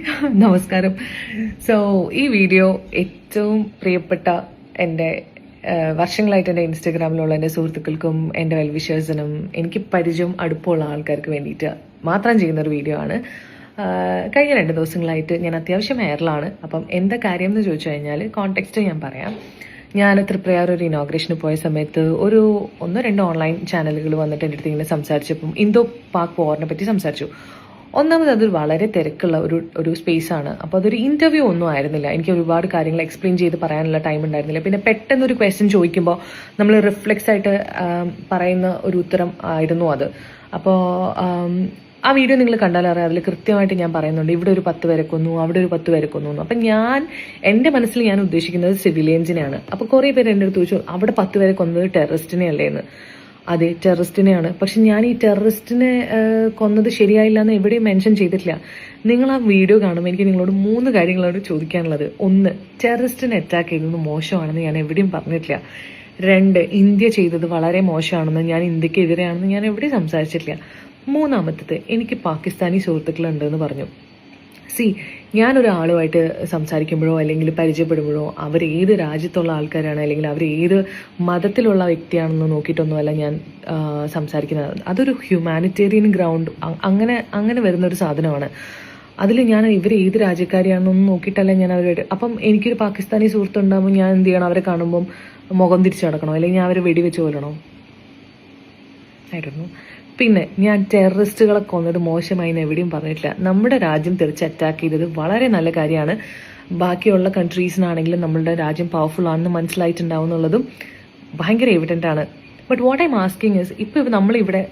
നമസ്കാരം. സോ ഈ വീഡിയോ ഏറ്റവും പ്രിയപ്പെട്ട എന്റെ വർഷങ്ങളായിട്ട് എന്റെ ഇൻസ്റ്റഗ്രാമിലുള്ള എന്റെ സുഹൃത്തുക്കൾക്കും എന്റെ വെൽവിഷേഴ്സിനും എനിക്ക് പരിചയം അടുപ്പമുള്ള ആൾക്കാർക്ക് വേണ്ടിയിട്ട് മാത്രം ചെയ്യുന്ന ഒരു വീഡിയോ ആണ്. കഴിഞ്ഞ രണ്ട് ദിവസങ്ങളായിട്ട് ഞാൻ അത്യാവശ്യം എയറിലാണ് അപ്പം എന്താ കാര്യം എന്ന് ചോദിച്ചു കഴിഞ്ഞാൽ കോണ്ടെക്സ്റ്റ് ഞാൻ പറയാം. ഞാൻ തൃപ്രയാർ ഒരു ഇനോഗ്രേഷന് പോയ സമയത്ത് ഒരു ഒന്നോ രണ്ടോ ഓൺലൈൻ ചാനലുകൾ വന്നിട്ട് എന്റെ അടുത്ത് ഇങ്ങനെ സംസാരിച്ചപ്പം ഇന്തോ പാക് വാറിനെ പറ്റി സംസാരിച്ചു. ഒന്നാമത് അതൊരു വളരെ തിരക്കുള്ള ഒരു ഒരു സ്പേസ് ആണ്. അപ്പോൾ അതൊരു ഇന്റർവ്യൂ ഒന്നും ആയിരുന്നില്ല. എനിക്ക് ഒരുപാട് കാര്യങ്ങൾ എക്സ്പ്ലെയിൻ ചെയ്ത് പറയാനുള്ള ടൈം ഉണ്ടായിരുന്നില്ല. പിന്നെ പെട്ടെന്ന് ഒരു ക്വസ്റ്റ്യൻ ചോദിക്കുമ്പോൾ നമ്മൾ റിഫ്ലെക്സ് ആയിട്ട് പറയുന്ന ഒരു ഉത്തരം ആയിരുന്നു അത്. അപ്പോൾ ആ വീഡിയോ നിങ്ങൾ കണ്ടാലറിയാം അതിൽ കൃത്യമായിട്ട് ഞാൻ പറയുന്നുണ്ട്. ഇവിടെ ഒരു പത്ത് പേരെ കൊന്നു അവിടെ ഒരു പത്ത് പേരെ കൊന്നു. അപ്പം ഞാൻ എന്റെ മനസ്സിൽ ഞാൻ ഉദ്ദേശിക്കുന്നത് സിവിലിയൻസിനെയാണ് അപ്പോൾ കുറേ പേര് എന്റെ അടുത്ത് ചോദിച്ചു അവിടെ പത്ത് പേരെ കൊന്നത് ടെററിസ്റ്റിനെ അല്ലേ എന്ന്. അതെ ടെററിസ്റ്റിനെയാണ്. പക്ഷെ ഞാൻ ഈ ടെററിസ്റ്റിനെ കൊന്നത് ശരിയായില്ല എന്ന് എവിടെയും മെൻഷൻ ചെയ്തിട്ടില്ല. നിങ്ങൾ ആ വീഡിയോ കാണുമ്പോൾ എനിക്ക് നിങ്ങളോട് മൂന്ന് കാര്യങ്ങളോട് ചോദിക്കാനുള്ളത്. ഒന്ന് ടെററിസ്റ്റിനെ അറ്റാക്ക് ചെയ്തത് മോശമാണെന്ന് ഞാൻ എവിടെയും പറഞ്ഞിട്ടില്ല. രണ്ട് ഇന്ത്യ ചെയ്തത് വളരെ മോശമാണെന്ന് ഞാൻ ഇന്ത്യക്കെതിരെയാണെന്ന് ഞാൻ എവിടെയും സംസാരിച്ചിട്ടില്ല. മൂന്നാമത്തത് എനിക്ക് പാകിസ്ഥാനി സുഹൃത്തുക്കളുണ്ടെന്ന് പറഞ്ഞു. സി ഞാനൊരാളുമായിട്ട് സംസാരിക്കുമ്പോഴോ അല്ലെങ്കിൽ പരിചയപ്പെടുമ്പോഴോ അവർ ഏത് രാജ്യത്തുള്ള ആൾക്കാരാണ് അല്ലെങ്കിൽ അവർ ഏത് മതത്തിലുള്ള വ്യക്തിയാണെന്ന് നോക്കിയിട്ടൊന്നുമല്ല ഞാൻ സംസാരിക്കുന്നത്. അതൊരു ഹ്യൂമാനിറ്റേറിയൻ ഗ്രൗണ്ട് അങ്ങനെ അങ്ങനെ വരുന്നൊരു സാധനമാണ്. അതിൽ ഞാൻ ഇവർ ഏത് രാജ്യക്കാരിയാണെന്നൊന്നും നോക്കിയിട്ടല്ല ഞാൻ അവരോട് അപ്പം എനിക്കൊരു പാകിസ്ഥാനി സുഹൃത്തുണ്ടാകുമ്പോൾ ഞാൻ എന്ത് ചെയ്യണം? അവരെ കാണുമ്പം മുഖം തിരിച്ചു നടക്കണോ? അല്ലെങ്കിൽ ഞാൻ അവരെ വെടിവെച്ച് കൊല്ലണോ? ആയിരുന്നു. പിന്നെ ഞാൻ ടെററിസ്റ്റുകളെ കൊന്നത് മോശമായി എന്ന് എവിടെയും പറഞ്ഞിട്ടില്ല. നമ്മുടെ രാജ്യം തിരിച്ച് അറ്റാക്ക് ചെയ്തത് വളരെ നല്ല കാര്യമാണ്. ബാക്കിയുള്ള കൺട്രീസിനാണെങ്കിലും നമ്മളുടെ രാജ്യം പവർഫുൾ ആണെന്ന് മനസ്സിലായിട്ടുണ്ടാവും എന്നുള്ളതും ഭയങ്കര എവിഡന്റ് ആണ്. But what I'm asking is ഇപ്പോൾ നമ്മളിവിടെ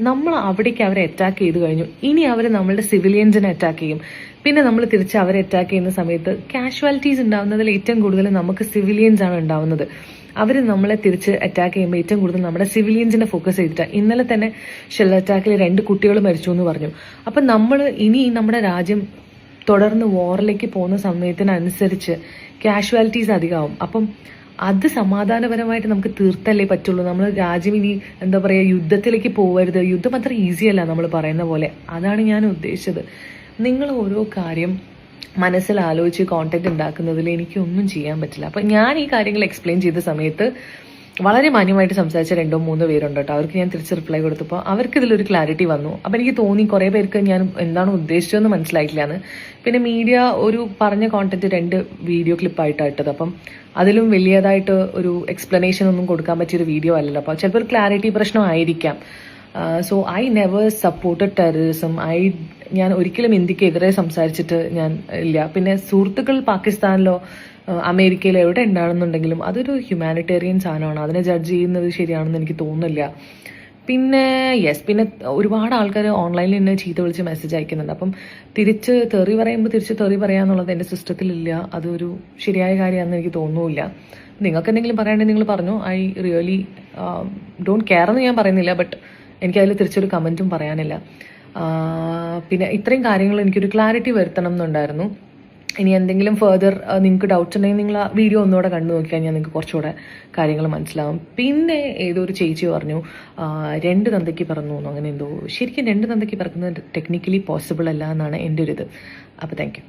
നമ്മൾ അവിടേക്ക് അവരെ അറ്റാക്ക് ചെയ്ത് കഴിഞ്ഞു. ഇനി അവർ നമ്മളുടെ സിവിലിയൻസിനെ അറ്റാക്ക് ചെയ്യും. പിന്നെ നമ്മൾ തിരിച്ച് അവരെ അറ്റാക്ക് ചെയ്യുന്ന സമയത്ത് കാഷ്വാലിറ്റീസ് ഉണ്ടാവുന്നതിൽ ഏറ്റവും കൂടുതൽ നമുക്ക് സിവിലിയൻസ് ആണ് ഉണ്ടാവുന്നത്. അവർ നമ്മളെ തിരിച്ച് അറ്റാക്ക് ചെയ്യുമ്പോൾ ഏറ്റവും കൂടുതൽ നമ്മുടെ സിവിലിയൻസിനെ ഫോക്കസ് ചെയ്തിട്ടാണ് ഇന്നലെ തന്നെ ഷെൽ അറ്റാക്കിൽ രണ്ട് കുട്ടികൾ മരിച്ചു എന്ന് പറഞ്ഞു. അപ്പം നമ്മൾ ഇനി നമ്മുടെ രാജ്യം തുടർന്ന് വാറിലേക്ക് പോകുന്ന സമയത്തിനനുസരിച്ച് കാഷ്വാലിറ്റീസ് അധികമാവും അപ്പം അത് സമാധാനപരമായിട്ട് നമുക്ക് തീർത്തല്ലേ പറ്റുള്ളൂ. നമ്മൾ രാജ്യം ഇനി എന്താ പറയുക യുദ്ധത്തിലേക്ക് പോകരുത് യുദ്ധം അത്ര ഈസിയല്ല നമ്മൾ പറയുന്ന പോലെ. അതാണ് ഞാൻ ഉദ്ദേശിച്ചത്. നിങ്ങൾ ഓരോ കാര്യം മനസ്സിൽ ആലോചിച്ച് കോണ്ടാക്ട് ഉണ്ടാക്കുന്നതിൽ എനിക്കൊന്നും ചെയ്യാൻ പറ്റില്ല. അപ്പം ഞാൻ ഈ കാര്യങ്ങൾ എക്സ്പ്ലെയിൻ ചെയ്ത സമയത്ത് വളരെ മാന്യമായിട്ട് സംസാരിച്ച രണ്ടോ മൂന്നോ പേരുണ്ട് കേട്ടോ. അവർക്ക് ഞാൻ തിരിച്ച് റിപ്ലൈ കൊടുത്തപ്പോൾ അവർക്ക് ഇതിലൊരു ക്ലാരിറ്റി വന്നു. അപ്പം എനിക്ക് തോന്നി കുറേ പേർക്ക് ഞാൻ എന്താണ് ഉദ്ദേശിച്ചതെന്ന് മനസ്സിലായിട്ടില്ല എന്ന് പിന്നെ മീഡിയ ഒരു പറഞ്ഞ കോണ്ടന്റ് രണ്ട് വീഡിയോ ക്ലിപ്പായിട്ടാണ് ഇട്ടത്. അപ്പം അതിലും വലിയതായിട്ട് ഒരു എക്സ്പ്ലനേഷൻ ഒന്നും കൊടുക്കാൻ പറ്റിയൊരു വീഡിയോ അല്ലല്ലോ. അപ്പോൾ ചിലപ്പോൾ ഒരു clarity പ്രശ്നമായിരിക്കാം so I never supported terrorism I ഞാൻ ഒരിക്കലും ഇന്ത്യക്കെതിരെ സംസാരിച്ചിട്ട് ഞാൻ ഇല്ല. പിന്നെ സുഹൃത്തുക്കൾ പാകിസ്ഥാനിലോ അമേരിക്കയിലോ എവിടെ ഉണ്ടാണെന്നുണ്ടെങ്കിലും അതൊരു ഹ്യൂമാനിറ്റേറിയൻ സാധനമാണ്. അതിനെ ജഡ്ജ് ചെയ്യുന്നത് ശരിയാണെന്ന് എനിക്ക് തോന്നുന്നില്ല. പിന്നെ യെസ് പിന്നെ ഒരുപാട് ആൾക്കാർ ഓൺലൈനിൽ എന്നെ ചീത്ത വിളിച്ച് മെസ്സേജ് അയക്കുന്നുണ്ട്. അപ്പം തിരിച്ച് തെറി പറയുമ്പോൾ തിരിച്ച് തെറി പറയാന്നുള്ളത് എന്റെ സിസ്റ്റത്തിലില്ല അതൊരു ശരിയായ കാര്യമാണെന്ന് എനിക്ക് തോന്നുന്നില്ല. നിങ്ങൾക്ക് എന്തെങ്കിലും പറയാണ്ടെങ്കിൽ നിങ്ങൾ പറഞ്ഞു. ഐ റിയലി ഡോണ്ട് കെയർ എന്ന് ഞാൻ പറയുന്നില്ല. ബട്ട് എനിക്കതിൽ തിരിച്ചൊരു കമന്റും പറയാനില്ല. പിന്നെ ഇത്രയും കാര്യങ്ങൾ എനിക്കൊരു ക്ലാരിറ്റി വരുത്തണം എന്നുണ്ടായിരുന്നു. ഇനി എന്തെങ്കിലും ഫെർദർ നിങ്ങൾക്ക് ഡൗട്ട്സ് ഉണ്ടെങ്കിൽ നിങ്ങൾ ആ വീഡിയോ ഒന്നുകൂടെ കണ്ടു നോക്കിക്കഴിഞ്ഞാൽ നിങ്ങൾക്ക് കുറച്ചുകൂടെ കാര്യങ്ങൾ മനസ്സിലാവും. പിന്നെ ഏതോ ഒരു ചേച്ചി പറഞ്ഞു രണ്ട് തന്തയ്ക്ക് പറന്നു അങ്ങനെ എന്തോ. ശരിക്കും രണ്ട് തന്തയ്ക്ക് പറക്കുന്നത് ടെക്നിക്കലി പോസിബിൾ അല്ല എന്നാണ് എന്റെ ഒരു ഇത് അപ്പോൾ താങ്ക്